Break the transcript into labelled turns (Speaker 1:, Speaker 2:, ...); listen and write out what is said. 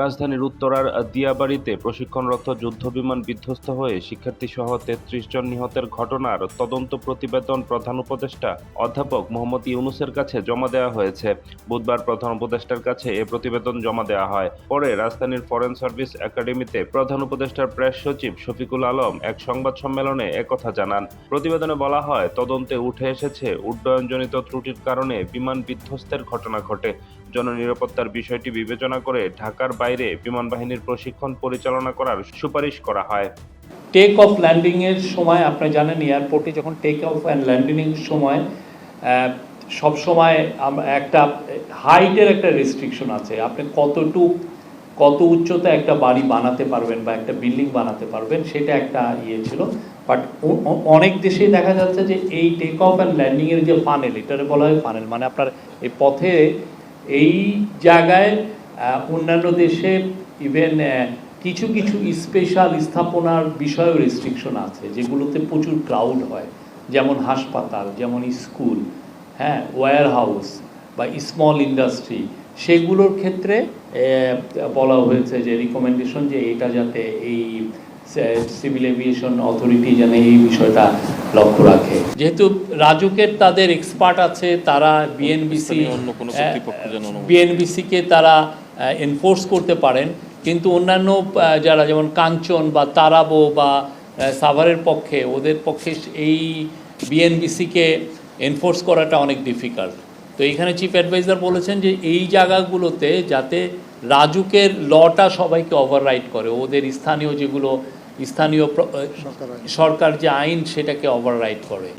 Speaker 1: রাজধানীর উত্তরার দিয়াবাড়িতে প্রশিক্ষণরত যুদ্ধবিমান বিধ্বস্ত হয়ে শিক্ষার্থীসহ তেত্রিশ জন নিহতের ঘটনার তদন্ত প্রতিবেদন প্রধান উপদেষ্টা অধ্যাপক মোহাম্মদ ইউনুসের কাছে জমা দেওয়া হয়েছে। বুধবার প্রধান উপদেষ্টার কাছে এ প্রতিবেদন জমা দেওয়া হয়। পরে রাজধানীর ফরেন সার্ভিস একাডেমিতে প্রধান উপদেষ্টার প্রেস সচিব শফিকুল আলম এক সংবাদ সম্মেলনে একথা জানান। প্রতিবেদনে বলা হয়, তদন্তে উঠে এসেছে উড্ডয়নজনিত ত্রুটির কারণে বিমান বিধ্বস্তের ঘটনা ঘটে। জননিরাপত্তার বিষয়টি বিবেচনা করে ঢাকার বাইরে বিমান বাহিনীর প্রশিক্ষণ পরিচালনা করার সুপারিশ করা হয়।
Speaker 2: টেক অফ ল্যান্ডিংয়ের সময় আপনি জানেন এয়ারপোর্টে যখন টেক অফ অ্যান্ড ল্যান্ডিংয়ের সময় আহ, সব সময় একটা হাইটের একটা রেস্ট্রিকশন আছে। আপনি কতটুক কত উচ্চতা একটা বাড়ি বানাতে পারবেন বা একটা বিল্ডিং বানাতে পারবেন সেটা একটা ইয়ে ছিল। বাট অনেক দেশেই দেখা যাচ্ছে যে এই টেক অফ অ্যান্ড ল্যান্ডিংয়ের যে ফানেল এটারে বলা হয় ফানেল মানে আপনার এই পথে এই জায়গায় অন্যান্য দেশে ইভেন কিছু কিছু স্পেশাল স্থাপনার বিষয়েও রেস্ট্রিকশন আছে, যেগুলোতে প্রচুর ক্রাউড হয়। যেমন হাসপাতাল, যেমন স্কুল হ্যাঁ ওয়্যার হাউস বা স্মল ইন্ডাস্ট্রি সেগুলোর ক্ষেত্রে বলা হয়েছে যে রিকমেন্ডেশন যে এটা যাতে এই সিভিল এভিয়েশন অথরিটি যেন এই বিষয়টা লক্ষ্য রাখে। যেহেতু রাজুকের তাদের এক্সপার্ট আছে তারা বিএনবিসি
Speaker 3: অন্য কোনো কর্তৃপক্ষ যেন অনুমতি
Speaker 2: বিএনবিসিকে তারা এনফোর্স করতে পারেন। কিন্তু অন্যান্য যারা যেমন কাঞ্চন বা তারাবো বা সাভারের পক্ষে ওদের পক্ষে এই বিএনবিসিকে এনফোর্স করাটা অনেক ডিফিকাল্ট তো এখানে চিফ অ্যাডভাইজার বলেছেন যে এই জায়গাগুলোতে যাতে রাজুকের লটা সবাইকে ওভাররাইড করে ওদের স্থানীয় যেগুলো স্থানীয় সরকার যে আইন সেটাকে ওভাররাইড করে।